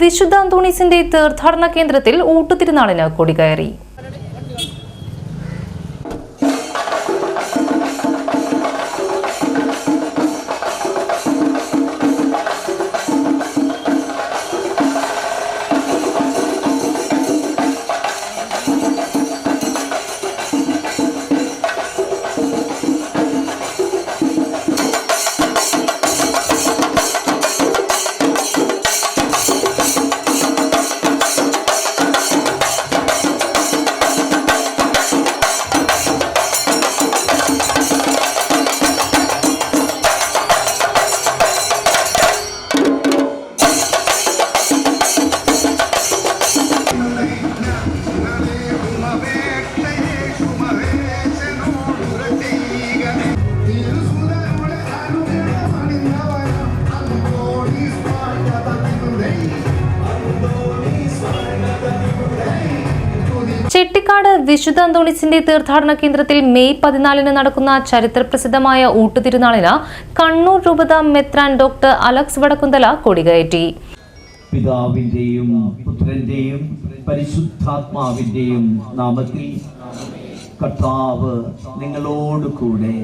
വിശുദ്ധ അന്തോണീസിന്റെ തീർത്ഥാടന കേന്ദ്രത്തിൽ ഊട്ടുതിരുനാളിന് കൊടികയറി. ചെട്ടിക്കാട് വിശുദ്ധ അന്തോണിസിന്റെ തീർത്ഥാടന കേന്ദ്രത്തിൽ മെയ് പതിനാലിന് നടക്കുന്ന ചരിത്രപ്രസിദ്ധമായ ഊട്ടുതിരുനാളിന് കണ്ണൂർ രൂപത മെത്രാൻ ഡോക്ടർ അലക്സ് വടക്കുന്തല കൊടികയറ്റി. പിതാവിന്റെയും പുത്രന്റെയും പരിശുദ്ധാത്മാവിന്റെയും നാമത്തിൽ കർത്താവ് നിങ്ങളോട് കൂടെ.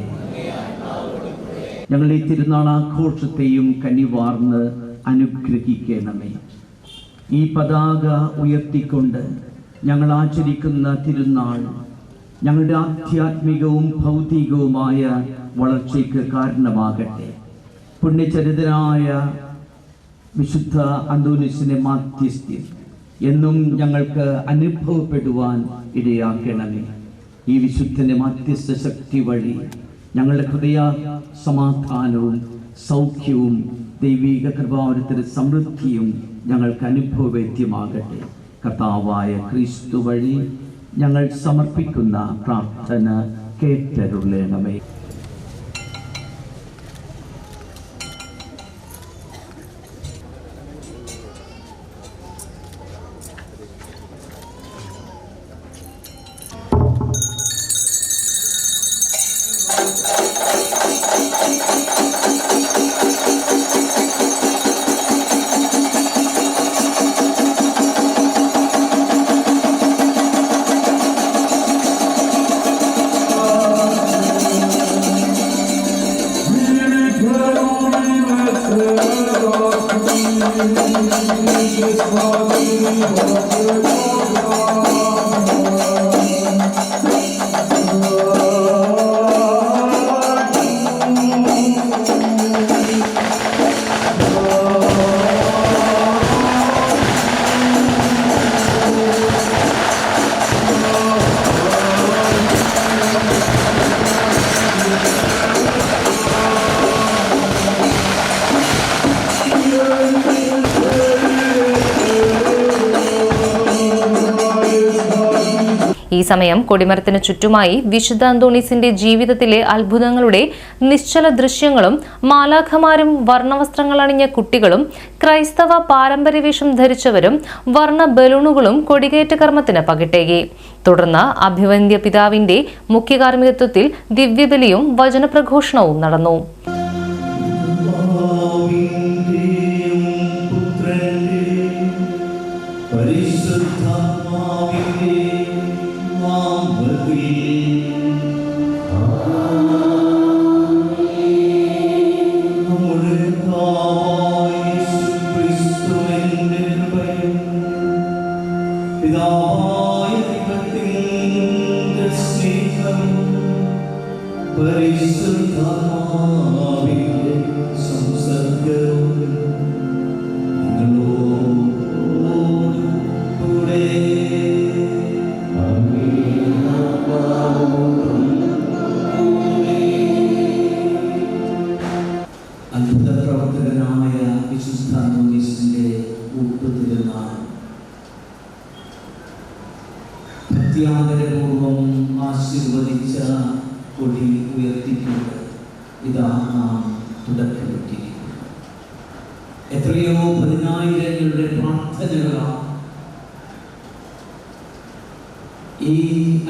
ഞങ്ങളുടെ തിരുനാൾ ആഘോഷത്തെയും കനിവാർന്ന് അനുഗ്രഹിക്കണമേ. ഈ പതാക ഉയർത്തിക്കൊണ്ട് ഞങ്ങൾ ആചരിക്കുന്ന തിരുനാൾ ഞങ്ങളുടെ ആധ്യാത്മികവും ഭൗതികവുമായ വളർച്ചയ്ക്ക് കാരണമാകട്ടെ. പുണ്യചരിതനായ വിശുദ്ധ അന്തോനിസിന്റെ മാധ്യസ്ഥ്യം എന്നും ഞങ്ങൾക്ക് അനുഭവപ്പെടുവാൻ ഇടയാക്കണമേ. ഈ വിശുദ്ധന്റെ മാധ്യസ്ഥ ശക്തി വഴി ഞങ്ങളുടെ ഹൃദയ സമാധാനവും സൗഖ്യവും ദൈവിക കൃപാവരത്തിന്റെ സമൃദ്ധിയും ഞങ്ങൾക്ക് അനുഭവവേദ്യമാകട്ടെ. കർത്താവായ ക്രിസ്തു വഴി ഞങ്ങൾ സമർപ്പിക്കുന്ന പ്രാർത്ഥന കേട്ടരുളേണമേ. Thank you. ഈ സമയം കൊടിമരത്തിന് ചുറ്റുമായി വിശുദ്ധ അന്തോണീസിന്റെ ജീവിതത്തിലെ അത്ഭുതങ്ങളുടെ നിശ്ചല ദൃശ്യങ്ങളും മാലാഖമാരും വർണവസ്ത്രങ്ങൾ അണിഞ്ഞ കുട്ടികളും ക്രൈസ്തവ പാരമ്പര്യവേഷം ധരിച്ചവരും വർണ ബലൂണുകളും കൊടികയറ്റ കർമ്മത്തിന് പകിട്ടേകി. തുടർന്ന് അഭിവന്ദ്യ പിതാവിന്റെ മുഖ്യ കാർമ്മികത്വത്തിൽ ദിവ്യബലിയും വചനപ്രഘോഷണവും നടന്നു. കൂടെ അത്ഭുത പ്രവർത്തകനായ വിശുദ്ധാത്മീസിന്റെ ഊട്ടുതിരുന്നാൾ ഭക്തിയാദരപൂർവം ആശീർവദിച്ച കൊടി ഉയർത്തിക്കൊണ്ട് ഇതാ നാം എത്രയോ പതിനായിരങ്ങളുടെ പ്രാർത്ഥനകളാണ് ഈ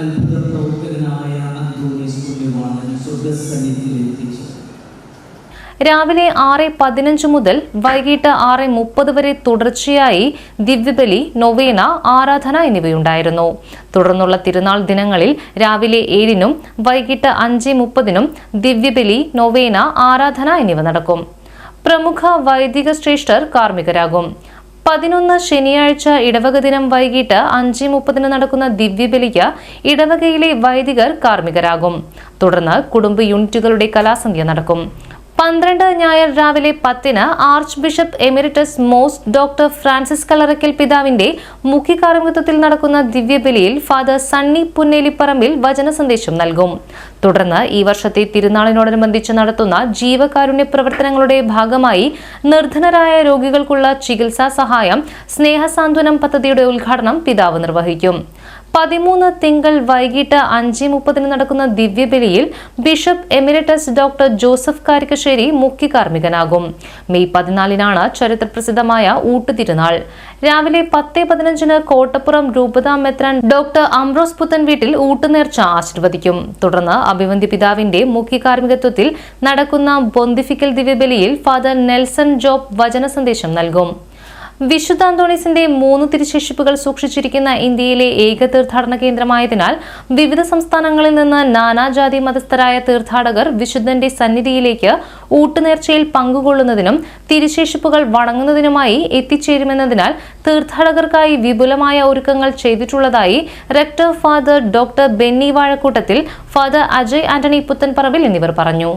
അത്ഭുത പ്രവർത്തകനായ രാവിലെ ആറ് പതിനഞ്ച് മുതൽ വൈകിട്ട് ആറ് മുപ്പത് വരെ തുടർച്ചയായി ദിവ്യബലി നൊവേന ആരാധന എന്നിവയുണ്ടായിരുന്നു. തുടർന്നുള്ള തിരുനാൾ ദിനങ്ങളിൽ രാവിലെ ഏഴിനും വൈകിട്ട് അഞ്ച് മുപ്പതിനും ദിവ്യബലി നൊവേന ആരാധന എന്നിവ നടക്കും. പ്രമുഖ വൈദിക ശ്രേഷ്ഠർ കാർമ്മികരാകും. പതിനൊന്ന് ശനിയാഴ്ച ഇടവക ദിനം വൈകിട്ട് അഞ്ച് മുപ്പതിന് നടക്കുന്ന ദിവ്യബലിക്ക് ഇടവകയിലെ വൈദികർ കാർമ്മികരാകും. തുടർന്ന് കുടുംബ യൂണിറ്റുകളുടെ കലാസന്ധ്യ നടക്കും. പന്ത്രണ്ട് ഞായർ രാവിലെ പത്തിന് archbishop emeritus MOS doctor Francis Kalarakkal പിതാവിന്റെ മുഖ്യകാർമ്മികത്വത്തിൽ നടക്കുന്ന ദിവ്യബലിയിൽ ഫാദർ സണ്ണി പുന്നേലിപ്പറമ്പിൽ വചന സന്ദേശം നൽകും. തുടർന്ന് ഈ വർഷത്തെ തിരുനാളിനോടനുബന്ധിച്ച് നടത്തുന്ന ജീവകാരുണ്യ പ്രവർത്തനങ്ങളുടെ ഭാഗമായി നിർധനരായ രോഗികൾക്കുള്ള ചികിത്സാ സഹായം സ്നേഹസാന്ത്വനം പദ്ധതിയുടെ ഉദ്ഘാടനം പിതാവ് നിർവഹിക്കും. പതിമൂന്ന് തിങ്കൾ വൈകിട്ട് അഞ്ച് മുപ്പതിന് നടക്കുന്ന ദിവ്യബലിയിൽ bishop emeritus doctor Joseph Karikkassery മുഖ്യ കാർമ്മികനാകും. മെയ് പതിനാലിനാണ് ചരിത്രപ്രസിദ്ധമായ ഊട്ടുതിരുനാൾ. രാവിലെ പത്ത് പതിനഞ്ചിന് കോട്ടപ്പുറം രൂപതാ മെത്രാൻ ഡോക്ടർ അംബ്രോസ് പുത്തൻ വീട്ടിൽ ഊട്ടുനേർച്ച ആശീർവദിക്കും. തുടർന്ന് അഭിവന്തി പിതാവിന്റെ മുഖ്യ കാർമ്മികത്വത്തിൽ നടക്കുന്ന ബൊന്തിഫിക്കൽ ദിവ്യബലിയിൽ ഫാദർ നെൽസൺ ജോബ് വചന സന്ദേശം നൽകും. വിശുദ്ധ അന്തോണീസിന്റെ മൂന്ന് തിരുശേഷിപ്പുകൾ സൂക്ഷിച്ചിരിക്കുന്ന ഇന്ത്യയിലെ ഏക തീർത്ഥാടന കേന്ദ്രമായതിനാൽ വിവിധ സംസ്ഥാനങ്ങളിൽ നിന്ന് നാനാജാതി മതസ്ഥരായ തീർത്ഥാടകർ വിശുദ്ധന്റെ സന്നിധിയിലേക്ക് ഊട്ടുനേർച്ചയിൽ പങ്കുകൊള്ളുന്നതിനും തിരുശേഷിപ്പുകൾ വണങ്ങുന്നതിനുമായി എത്തിച്ചേരുമെന്നതിനാൽ തീർത്ഥാടകർക്കായി വിപുലമായ ഒരുക്കങ്ങൾ ചെയ്തിട്ടുള്ളതായി rector father doctor Benny Vazhakoottathil father Ajay Antony Puthenparavil എന്നിവർ പറഞ്ഞു.